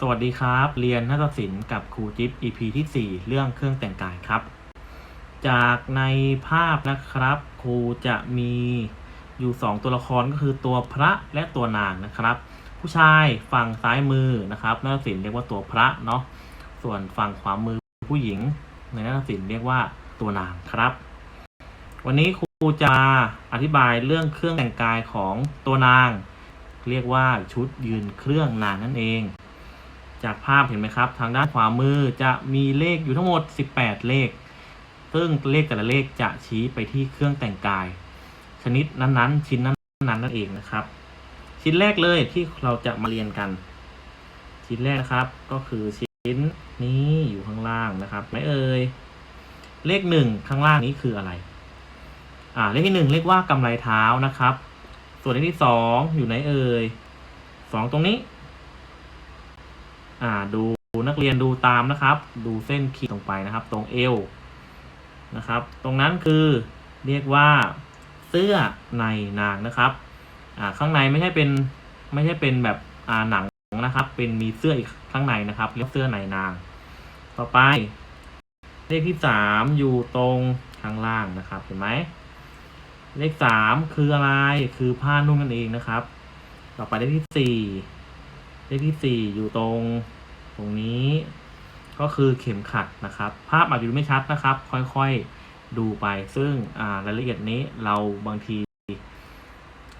สวัสดีครับ เรียนนาฏศิลป์กับครูจิ๊บ EP ที่ 4 เรื่องเครื่องแต่งกายครับ จากในภาพนะครับ ครูจะมีอยู่ 2 ตัวละครก็คือตัวพระและตัวนางนะครับ ผู้ชายฝั่งซ้ายมือนะครับนาฏศิลป์เรียกว่าตัวพระเนาะส่วนฝั่งขวามือผู้หญิง ในนาฏศิลป์เรียกว่าตัวนางครับ วันนี้ครูจะอธิบายเรื่องเครื่องแต่งกายของตัวนาง เรียกว่าชุดยืนเครื่องนางนั่นเอง จากภาพเห็นไหมครับ ทางด้านขวามือจะมีเลขอยู่ทั้งหมด 18 เลข ซึ่งเลขแต่ละเลขจะชี้ไปที่เครื่องแต่งกาย ชนิดนั้นๆ ชิ้นนั้นๆนั่นเองนะครับ ชิ้นแรกเลยที่เราจะมาเรียนกัน ชิ้นแรกนะครับก็คือชิ้นนี้อยู่ข้างล่างนะครับไหม่เอ่ยเลขหนึ่งข้างล่างนี้คืออะไร อ่า เลขที่หนึ่งเรียกว่ากำไรเท้านะครับ ส่วนเลขที่สองอยู่ไหนเอ่ยสองตรงนี้ อ่าดูนักเรียนดูตามนะครับ ดูเส้นขีดตรงไปนะครับ ตรงเอวนะครับ ตรงนั้นคือเรียกว่าเสื้อในนางนะครับอ่าข้างในไม่ใช่เป็นไม่ใช่เป็นแบบอ่าหนังนะครับ เป็นมีเสื้ออีกข้างในนะครับเรียกเสื้อในนาง ต่อไป เลขที่สามอยู่ตรงข้างล่างนะครับเห็นไหมเลขสามคืออะไรคือผ้านุ่งนั่นเองนะครับ ต่อไปเลขที่สี่เลขที่สี่อยู่ตรง ตรงนี้ก็คือเข็มขัดนะครับ ภาพอาจจะดูไม่ชัดนะครับ ค่อยๆดูไป ซึ่งรายละเอียดนี้เราบางที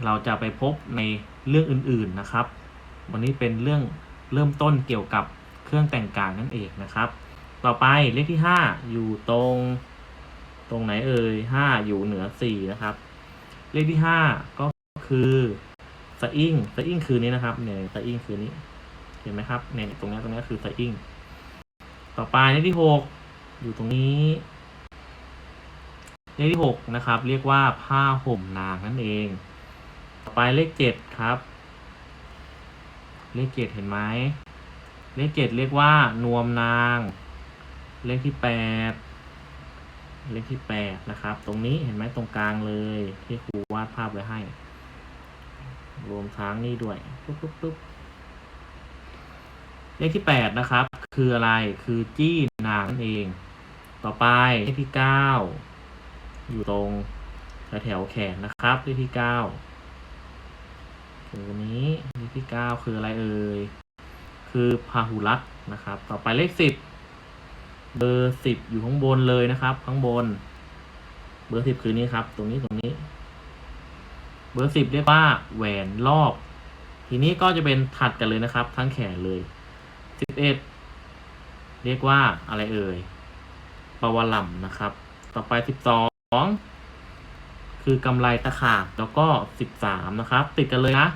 เราจะไปพบในเรื่องอื่นๆนะครับ วันนี้เป็นเรื่องเริ่มต้นเกี่ยวกับเครื่องแต่งกายนั่นเองนะครับ ต่อไปเลขที่ห้าอยู่ตรง ตรงไหนเอ่ยห้าอยู่เหนือสี่นะครับ เลขที่ห้าก็คือสะอิ้งสะอิ้งคือนี้นะครับเนี่ยสะอิ้งคือนี้ เห็นไหมครับเนี่ยตรงนี้ตรงนี้คือสะอิ้งต่อไปเลขที่หกอยู่ตรงนี้เลขที่หกนะครับ เรียกว่าผ้าห่มนางนั่นเอง ต่อไปเลขเจ็ดครับ เลขเจ็ดเห็นไหมเลขเจ็ดเรียกว่านวมนาง เลขที่แปดเลขที่แปดนะครับ ตรงนี้เห็นไหมตรงกลางเลยที่ครูวาดภาพไว้ให้ รวมทั้งนี่ด้วยปุ๊บปุ๊บปุ๊บ เลขที่แปดนะครับ คืออะไรคือจี้นางนั่นเอง ต่อไปเลขที่เก้าอยู่ตรงแถวแถวแขนนะครับเลขที่เก้าคือนี้เลขที่เก้าคืออะไรเอ่ยคือพาหุรัตน์นะครับ ต่อไปเลขสิบเบอร์สิบอยู่ข้างบนเลยนะครับ ข้างบน เบอร์สิบคือนี้ครับ ตรงนี้ตรงนี้ เบอร์สิบเรียกว่าแหวนรอบ ทีนี้ก็จะเป็นถัดกันเลยนะครับ ทั้งแขนเลย สิบเอ็ดเรียกว่าอะไรเอ่ยปวลัมนะครับ ต่อไปสิบสองคือกำไรตะขาบแล้วก็สิบสามนะครับ ติดกันเลยนะ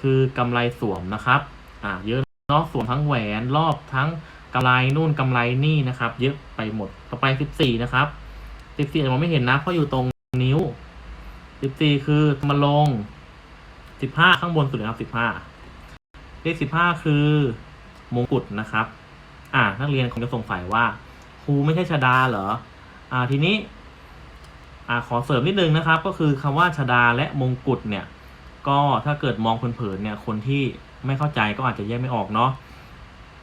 คือกำไรสวมนะครับ อ่าเยอะเนาะสวมทั้งแหวนรอบทั้งกำไรนู่นกำไรนี่นะครับ เยอะไปหมดต่อไปสิบสี่นะครับสิบสี่มองไม่เห็นนะเพราะอยู่ตรงนิ้วสิบสี่คือมาลงสิบห้าข้างบนสุดเลยครับสิบห้าเลขสิบห้าคือ มงกุฎนะครับ อ่า นักเรียนคงจะสงสัยว่า ครูไม่ใช่ชดาเหรอ อ่า ทีนี้ อ่า ขอเสริมนิดนึงนะครับ ก็คือคำว่าชดาและมงกุฎเนี่ย ก็ถ้าเกิดมองเผินๆเนี่ย คนที่ไม่เข้าใจก็อาจจะแยกไม่ออกเนาะ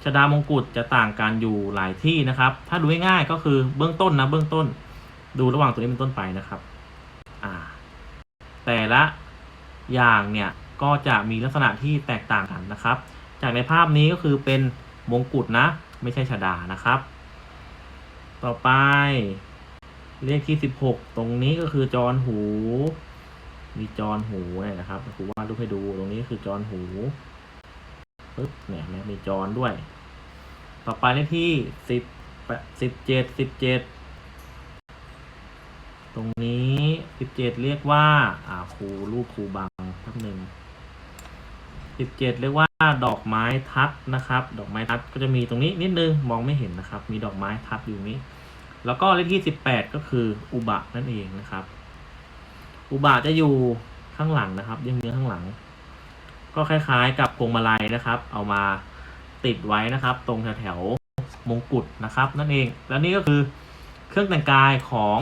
ชดามงกุฎจะต่างกันอยู่หลายที่นะครับ ถ้าดูง่ายๆก็คือเบื้องต้นนะ เบื้องต้น ดูระหว่างตัวนี้เป็นต้นไปนะครับ อ่า แต่ละอย่างเนี่ยก็จะมีลักษณะที่แตกต่างกันนะครับ จากในภาพนี้ก็คือเป็นมงกุฎนะ ไม่ใช่ชดานะครับ ต่อไป เลขที่สิบหกตรงนี้ก็คือจรหู มีจรหูเนี่ยนะครับครูวาดรูปให้ดูตรงนี้คือจรหูปึ๊บเนี่ยแม้มีจรด้วย ต่อไปเลขที่สิบสิบเจ็ดสิบเจ็ดตรงนี้สิบเจ็ดเรียกว่า อ่าครูรูปครูบังทับหนึ่ง สิบเจ็ดเรียกว่าดอกไม้ทัดนะครับ ดอกไม้ทัดก็จะมีตรงนี้นิดนึงมองไม่เห็นนะครับ มีดอกไม้ทัดอยู่นี้ แล้วก็เลขที่สิบแปดก็คืออุบะนั่นเองนะครับ อุบะจะอยู่ข้างหลังนะครับยังเนื้อข้างหลัง ก็คล้ายๆ กับพวงมาลัยนะครับ เอามาติดไว้นะครับ ตรงแถวๆมงกุฎนะครับ นั่นเอง แล้วนี่ก็คือเครื่องแต่งกายของ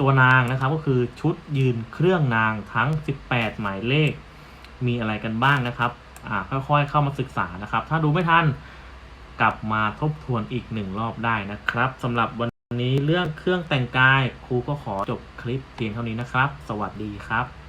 ตัวนางนะครับ ก็คือชุดยืนเครื่องนางทั้ง 18 หมายเลข มีอะไรกันบ้างนะครับอ่าค่อยๆเข้ามาศึกษานะครับ ถ้าดูไม่ทันกลับมาทบทวนอีกหนึ่งรอบได้นะครับสำหรับวันนี้เรื่องเครื่องแต่งกายครูก็ขอจบคลิปเพียงเท่านี้นะครับ สวัสดีครับ